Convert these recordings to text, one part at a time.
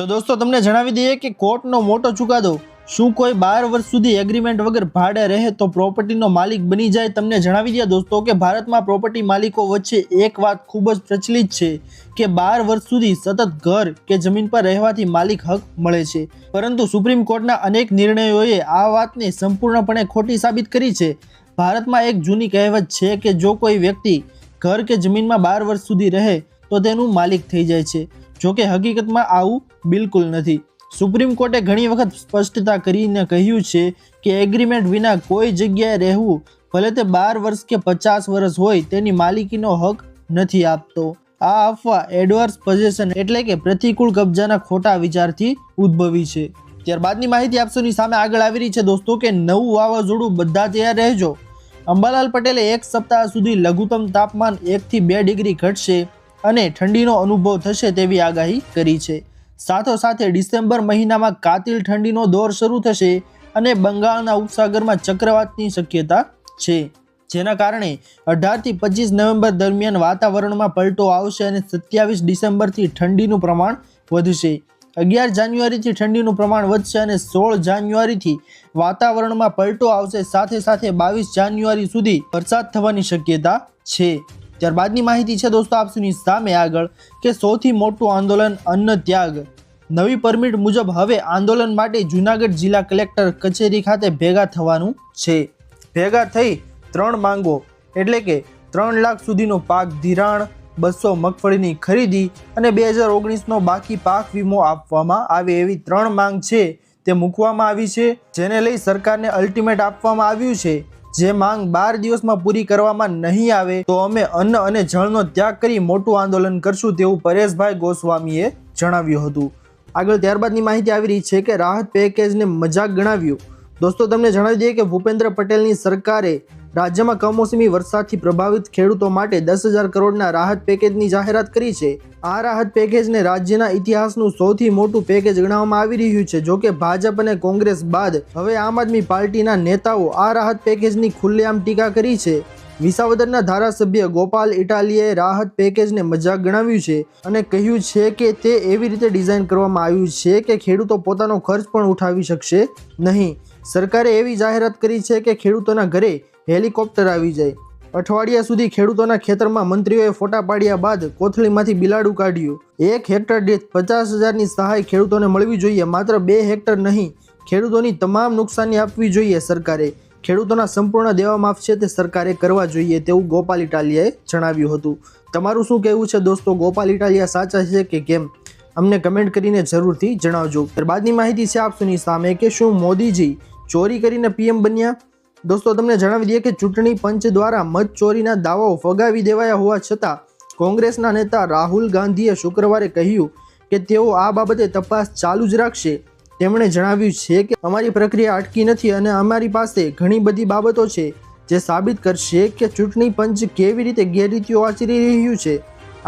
તો દોસ્તો, તમને જણાવી દઈએ કે કોર્ટનો મોટો ચુકાદો, શું કોઈ બાર વર્ષ સુધી એગ્રીમેન્ટ વગર ભાડે રહે તો પ્રોપર્ટીનો માલિક બની જાય તમને જણાવી દઈએ દોસ્તો કે ભારતમાં પ્રોપર્ટી માલિકો વચ્ચે એક વાત ખૂબ જ પ્રચલિત છે કે બાર વર્ષ સુધી સતત ઘર કે જમીન પર રહેવાથી માલિક હક મળે છે. પરંતુ સુપ્રીમ કોર્ટના અનેક નિર્ણયોએ આ વાતને સંપૂર્ણપણે ખોટી સાબિત કરી છે. ભારતમાં એક જૂની કહેવત છે કે જો કોઈ વ્યક્તિ ઘર કે જમીનમાં બાર વર્ષ સુધી રહે તો તેનું માલિક થઈ જાય છે. જોકે હકીકતમાં આવું બિલકુલ નથી. સુપ્રીમ કોર્ટે ઘણી વખત સ્પષ્ટતા કરીને કહ્યું છે કે એગ્રીમેન્ટ વિના કોઈ જગ્યાએ રહેવું, ભલે તે બાર વર્ષ કે પચાસ વર્ષ હોય, તેની માલિકીનો હક નથી આપતો. આ અફવા એડવર્સ પોઝેશન એટલે કે પ્રતિકૂળ કબજાના ખોટા વિચારથી ઉદ્ભવી છે. ત્યારબાદની માહિતી આપસોની સામે આગળ આવી રહી છે દોસ્તો કે નવું વાવાઝોડું બધા તૈયાર રહેજો. અંબાલાલ પટેલે એક સપ્તાહ સુધી લઘુત્તમ તાપમાન એકથી બે ડિગ્રી ઘટશે. અને ઠંડીનો અનુભવ થશે તેવી આગાહી કરી છે. સાથોસાથે ડિસેમ્બર મહિનામાં કાતિલ ઠંડીનો દોર શરૂ થશે અને બંગાળના ઉપસાગરમાં ચક્રવાતની શક્યતા છે. જેના કારણે અઢારથી પચીસ નવેમ્બર દરમિયાન વાતાવરણમાં પલટો આવશે અને સત્યાવીસ ડિસેમ્બરથી ઠંડીનું પ્રમાણ વધશે. અગિયાર જાન્યુઆરીથી ઠંડીનું પ્રમાણ વધશે અને સોળ જાન્યુઆરીથી વાતાવરણમાં પલટો આવશે. સાથે સાથે બાવીસ જાન્યુઆરી સુધી વરસાદ થવાની શક્યતા છે. ત્યારબાદની માહિતી છે દોસ્તો આપસુની સામે આગળ કે સૌથી મોટું આંદોલન અન્ન ત્યાગ. નવી પરમિટ મુજબ હવે આંદોલન માટે જૂનાગઢ જિલ્લા કલેક્ટર કચેરી ખાતે ભેગા થવાનું છે. ભેગા થઈ ત્રણ માંગો, એટલે કે ત્રણ લાખ સુધીનો પાક ધિરાણ, બસો મગફળીની ખરીદી અને બે હજાર ઓગણીસનો બાકી પાક વીમો આપવામાં આવે એવી ત્રણ માંગ છે તે મૂકવામાં આવી છે, જેને લઈ સરકારને અલ્ટિમેટ આપવામાં આવ્યું છે. જે માંગ બાર દિવસમાં પૂરી કરવામાં નહીં આવે, તો અમે અન્ન અને જળનો ત્યાગ કરી મોટું આંદોલન કરશું તેવું પરેશભાઈ ગોસ્વામીએ જણાવ્યું હતું. આગળ ત્યારબાદની માહિતી આવી રહી છે કે રાહત પેકેજને મજાક ગણાવ્યું. દોસ્તો, તમને જણાવી દઈએ કે ભૂપેન્દ્ર પટેલની સરકારે રાજ્યમાં કમોસમી વરસાદથી પ્રભાવિત ખેડૂતો માટે દસ હજાર કરોડના રાહત પેકેજની જાહેરાત કરી છે. આ રાહત પેકેજને રાજ્યના ઇતિહાસનું સૌથી મોટું પેકેજ ગણવામાં આવી રહ્યું છે જો કે ભાજપ અને કોંગ્રેસ બાદ હવે આમ આદમી પાર્ટીના નેતાઓ આ રાહત પેકેજની ખુલ્લેઆમ ટીકા કરી છે. વિસાવદરના ધારાસભ્ય ગોપાલ ઇટાલીએ રાહત પેકેજને મજાક ગણાવ્યું છે અને કહ્યું છે કે તે એવી રીતે ડિઝાઇન કરવામાં આવ્યું છે કે ખેડૂતો પોતાનો ખર્ચ પણ ઉઠાવી શકશે નહીં. સરકારે એવી જાહેરાત કરી છે કે ખેડૂતોના ઘરે હેલિકોપ્ટર આવી જાય. અઠવાડિયા સુધી ખેડૂતોના ખેતરમાં મંત્રીઓએ ફોટા પાડ્યા બાદ કોથળીમાંથી બિલાડું કાઢ્યું. એક હેક્ટર દીઠ પચાસ હજારની સહાય ખેડૂતોને મળવી જોઈએ, માત્ર બે હેક્ટર નહીં, ખેડૂતોની તમામ નુકસાની આપવી જોઈએ સરકારે. ખેડૂતોના સંપૂર્ણ દેવા માફ છે તે સરકારે કરવા જોઈએ તેવું ગોપાલ ઇટાલિયાએ જણાવ્યું હતું. તમારું શું કહેવું છે દોસ્તો? ગોપાલ ઇટાલિયા સાચા છે કે કેમ? અમને કમેન્ટ કરીને જરૂરથી જણાવજો. ત્યારબાદની માહિતી છે આપસોની સામે કે શું મોદીજી ચોરી કરીને પીએમ બન્યા? દોસ્તો, તમને જણાવી દઈએ કે ચૂંટણી પંચ દ્વારા મત ચોરીના દાવાઓ ફગાવી દેવાયા હોવા છતાં કોંગ્રેસના નેતા રાહુલ ગાંધીએ શુક્રવારે કહ્યું કે તેઓ આ બાબતે તપાસ ચાલુ જ રાખશે. તેમણે જણાવ્યું છે કે અમારી પ્રક્રિયા અટકી નથી અને અમારી પાસે ઘણી બધી બાબતો છે જે સાબિત કરશે કે ચૂંટણી પંચ કેવી રીતે ગેરરીતિઓ આચરી રહ્યું છે.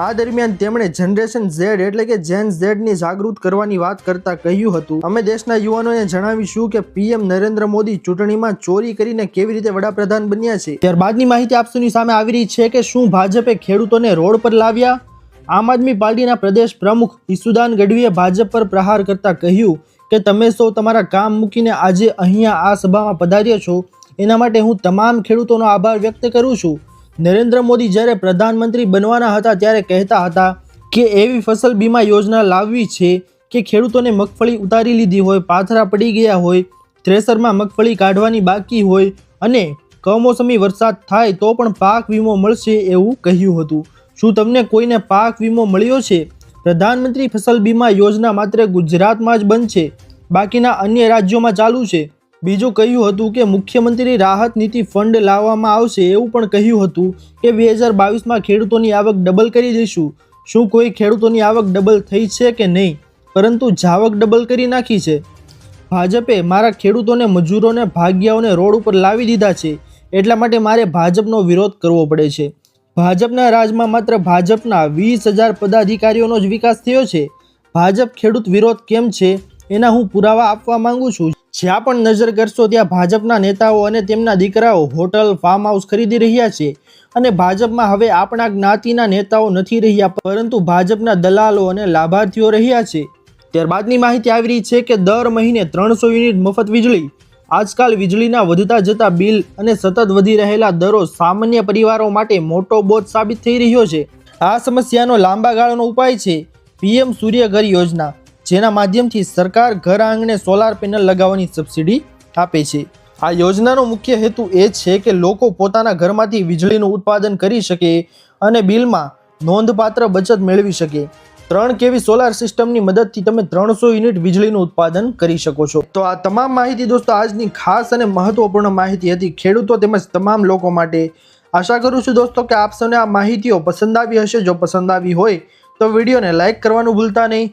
આ દરમિયાન તેમણે જનરેશન ઝેડ એટલે કે જેન ઝેડની જાગૃત કરવાની વાત કરતા કહ્યું હતું. અમે દેશના યુવાનોને જણાવીશું કે પીએમ નરેન્દ્ર મોદી ચૂંટણીમાં ચોરી કરીને કેવી રીતે વડાપ્રધાન બન્યા છે. ત્યારબાદની માહિતી આપસુની સામે આવી રહી છે કે શું ભાજપે ખેડૂતોને રોડ પર લાવ્યા? આમ આદમી પાર્ટીના પ્રદેશ પ્રમુખ ઈસુદાન ગઢવીએ ભાજપ પર પ્રહાર કરતા કહ્યું કે તમે સૌ તમારા કામ મૂકીને આજે અહીંયા આ સભામાં પધાર્યા છો. એના માટે હું તમામ ખેડૂતોનો આભાર વ્યક્ત કરું છું. નરેન્દ્ર મોદી જ્યારે પ્રધાનમંત્રી બનવાના હતા ત્યારે કહેતા હતા કે એવી ફસલ બીમા યોજના લાવવી છે કે ખેડૂતોને મગફળી ઉતારી લીધી હોય, પાથરા પડી ગયા હોય થ્રેસરમાં મગફળી કાઢવાની બાકી હોય અને કમોસમી વરસાદ થાય તો પણ પાક વીમો મળશે એવું કહ્યું હતું. શું તમને કોઈને પાક વીમો મળ્યો છે? પ્રધાનમંત્રી ફસલ બીમા યોજના માત્ર ગુજરાતમાં જ બંધ છે? બાકીના અન્ય રાજ્યોમાં ચાલુ છે? બીજું કહ્યું હતું કે મુખ્યમંત્રી રાહત નીતિ ફંડ લાવવામાં આવશે એવું પણ કહ્યું હતું કે બે હજાર બાવીસમાં ખેડૂતોની આવક ડબલ કરી દઈશું. શું કોઈ ખેડૂતોની આવક ડબલ થઈ છે કે નહીં? પરંતુ જાવક ડબલ કરી નાખી છે. ભાજપે મારા ખેડૂતોને, મજૂરોને, ભાગ્યાઓને રોડ ઉપર લાવી દીધા છે. એટલા માટે મારે ભાજપનો વિરોધ કરવો પડે છે. ભાજપના રાજમાં માત્ર ભાજપના વીસ હજાર પદાધિકારીઓનો જ વિકાસ થયો છે. ભાજપ ખેડૂત વિરોધ કેમ છે? એના હું પુરાવા આપવા માંગુ છું. જ્યાં પણ નજર કરશો ત્યાં ભાજપના નેતાઓ અને તેમના દીકરાઓ હોટલ ફાર્મ હાઉસ ખરીદી રહ્યા છે અને ભાજપમાં હવે આપણા જ્ઞાતિના નેતાઓ નથી રહ્યા, પરંતુ ભાજપના દલાલો અને લાભાર્થીઓ રહ્યા છે. ત્યારબાદની માહિતી આવી રહી છે કે દર મહિને ત્રણસો યુનિટ મફત વીજળી, આજકાલ વીજળીના વધતા જતા બિલ અને સતત વધી રહેલા દરો સામાન્ય પરિવારો માટે મોટો બોજ સાબિત થઈ રહ્યો છે. આ સમસ્યાનો લાંબા ગાળાનો ઉપાય છે. પીએમ સૂર્ય ઘર યોજના જેના માધ્યમથી સરકાર ઘર આંગણે સોલાર પેનલ લગાવવાની સબસિડી આપે છે. આ યોજનાનો મુખ્ય હેતુ એ છે કે લોકો પોતાના ઘરમાંથી વીજળીનું ઉત્પાદન કરી શકે અને બિલમાં નોંધપાત્ર બચત મેળવી શકે. ત્રણ કેવી સોલાર સિસ્ટમની મદદથી તમે ત્રણસો યુનિટ વીજળીનું ઉત્પાદન કરી શકો છો. તો આ તમામ માહિતી દોસ્તો આજની ખાસ અને મહત્વપૂર્ણ માહિતી હતી. ખેડૂતો તેમજ તમામ લોકો માટે આશા કરું છું દોસ્તો કે આપ સૌને આ માહિતીઓ પસંદ આવી હશે. જો પસંદ આવી હોય તો વિડીયોને લાઇક કરવાનું ભૂલતા નહીં.